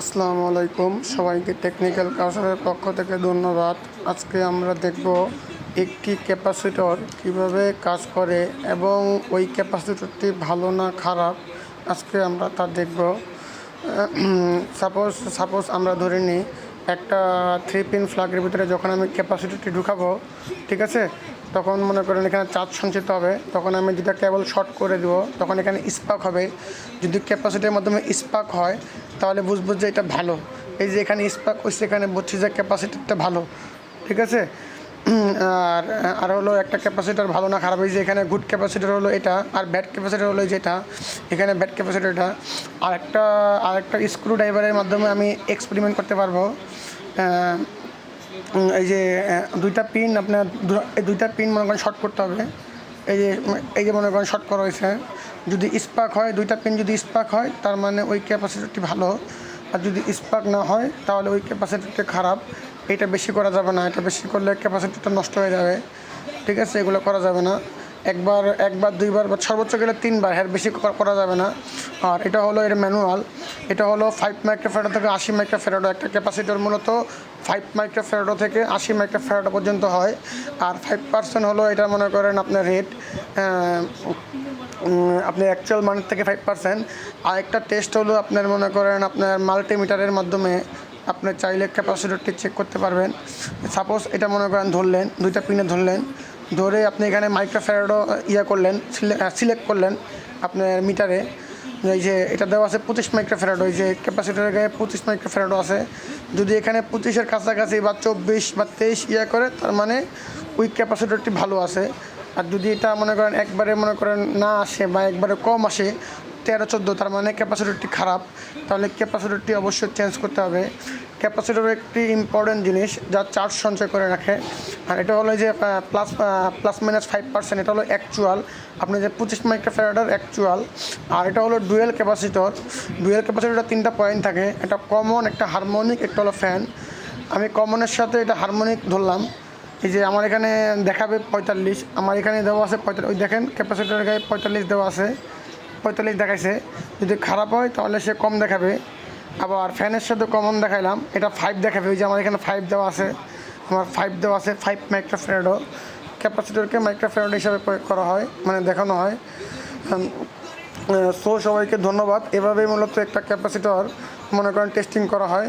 আসসালামু আলাইকুম। সবাইকে টেকনিক্যাল কাউসারের পক্ষ থেকে ধন্যবাদ। আজকে আমরা দেখব একটি ক্যাপাসিটর কীভাবে কাজ করে এবং ওই ক্যাপাসিটরটি ভালো না খারাপ। আজকে আমরা তা দেখব। সাপোজ সাপোজ আমরা ধরে নিই, একটা থ্রি পিন ফ্ল্যাগের ভিতরে যখন আমি ক্যাপাসিটিটি ঢুকাবো, ঠিক আছে? তখন মনে করেন এখানে চার্জ সঞ্চিত হবে, তখন আমি যেটা কেবল শর্ট করে দেবো, তখন এখানে স্পার্ক হবে। যদি ক্যাপাসিটির মাধ্যমে স্পার্ক হয়, তাহলে বুঝব যে এটা ভালো। এই যে এখানে স্পার্ক হচ্ছে এখানে বুঝছি যে ক্যাপাসিটিটা ভালো। ঠিক আছে? আর আর হলো একটা ক্যাপাসিটার ভালো না খারাপ, এই যে এখানে গুড ক্যাপাসিটার হলো এটা, আর ব্যাড ক্যাপাসিটার হলো যেটা, এখানে ব্যাড ক্যাপাসিটারটা আর একটা আর একটা স্ক্রু ড্রাইভারের মাধ্যমে আমি এক্সপেরিমেন্ট করতে পারব। এই যে দুইটা পিন আপনার এই দুইটা পিন মনে করেন শর্ট করতে হবে। এই যে এই যে মনে করেন শর্ট করা হয়েছে। যদি স্পার্ক হয়, দুইটা পিন যদি স্পার্ক হয়, তার মানে ওই ক্যাপাসিটিটি ভালো। আর যদি স্পার্ক না হয়, তাহলে ওই ক্যাপাসিটিটি খারাপ। এটা বেশি করা যাবে না। এটা বেশি করলে ক্যাপাসিটিটা নষ্ট হয়ে যাবে। ঠিক আছে? এগুলো করা যাবে না। একবার একবার, দুইবার বা সর্বোচ্চ গেলে তিনবার, এর বেশি করা- যাবে না। আর এটা হলো এর ম্যানুয়াল। এটা হলো ফাইভ মাইক্রোফেরাডো থেকে আশি মাইক্রোফেরাডো একটা ক্যাপাসিটার মূলত ফাইভ মাইক্রোফেরাডো থেকে আশি মাইক্রোফেরাডো পর্যন্ত হয়। আর ফাইভ পার্সেন্ট হলো এটা মনে করেন আপনার রেট আপনি অ্যাকচুয়াল মানের থেকে ফাইভ পার্সেন্ট আর একটা টেস্ট হলো আপনার মনে করেন আপনার মাল্টিমিটারের মাধ্যমে আপনি চাইলে ক্যাপাসিটরটি চেক করতে পারবেন। সাপোজ এটা মনে করেন ধরলেন, দুইটা পিনে ধরলেন। ধরে আপনি এখানে মাইক্রোফেরাডো ইয়ে করলেন সিলেক্ট করলেন আপনার মিটারে এই যে এটা দেওয়া আছে পঁচিশ মাইক্রোফেরাডো এই যে ক্যাপাসিটারের গায়ে পঁচিশ মাইক্রোফেরাডো আছে। যদি এখানে পঁচিশের কাছাকাছি বা চব্বিশ বা তেইশ ইয়ে করে, তার মানে ওই ক্যাপাসিটরটি ভালো আছে। আর যদি এটা মনে করেন একবারে মনে করেন না আসে বা একবারে কম আসে তেরো চোদ্দ, তার মানে ক্যাপাসিটরটি খারাপ, তাহলে ক্যাপাসিটরটি অবশ্যই চেঞ্জ করতে হবে। ক্যাপাসিটর একটি ইম্পর্টেন্ট জিনিস যা চার্জ সঞ্চয় করে রাখে। আর এটা হলো যে plus plus minus five percent এটা হলো অ্যাকচুয়াল আপনি যে পঁচিশ মাইক্রোফেরাডার অ্যাকচুয়াল আর এটা হলো ডুয়েল ক্যাপাসিটর ডুয়েল ক্যাপাসিটরটা তিনটা পয়েন্ট থাকে, একটা কমন একটা হারমোনিক একটা হলো ফ্যান আমি কমনের সাথে এটা হারমোনিক ধরলাম। এই যে আমার এখানে দেখাবে পঁয়তাল্লিশ, আমার এখানে দেওয়া আছে পঁয়তাল্লিশ, ওই দেখেন ক্যাপাসিটার গায়ে পঁয়তাল্লিশ দেওয়া আছে। পঁয়তাল্লিশ দেখাইছে। যদি খারাপ হয়, তাহলে সে কম দেখাবে। আবার ফ্যানের সাথে কমন দেখাইলাম, এটা ফাইভ দেখাবে। ওই যে আমার এখানে ফাইভ দেওয়া আছে। আমার ফাইভ দেওয়া আছে ফাইভ মাইক্রোফেরাডো ক্যাপাসিটরকে মাইক্রোফেরাডো হিসাবে প্রয়োগ করা হয় মানে দেখানো হয়। সো সবাইকে ধন্যবাদ। এভাবেই মূলত একটা ক্যাপাসিটর মনে করেন টেস্টিং করা হয়।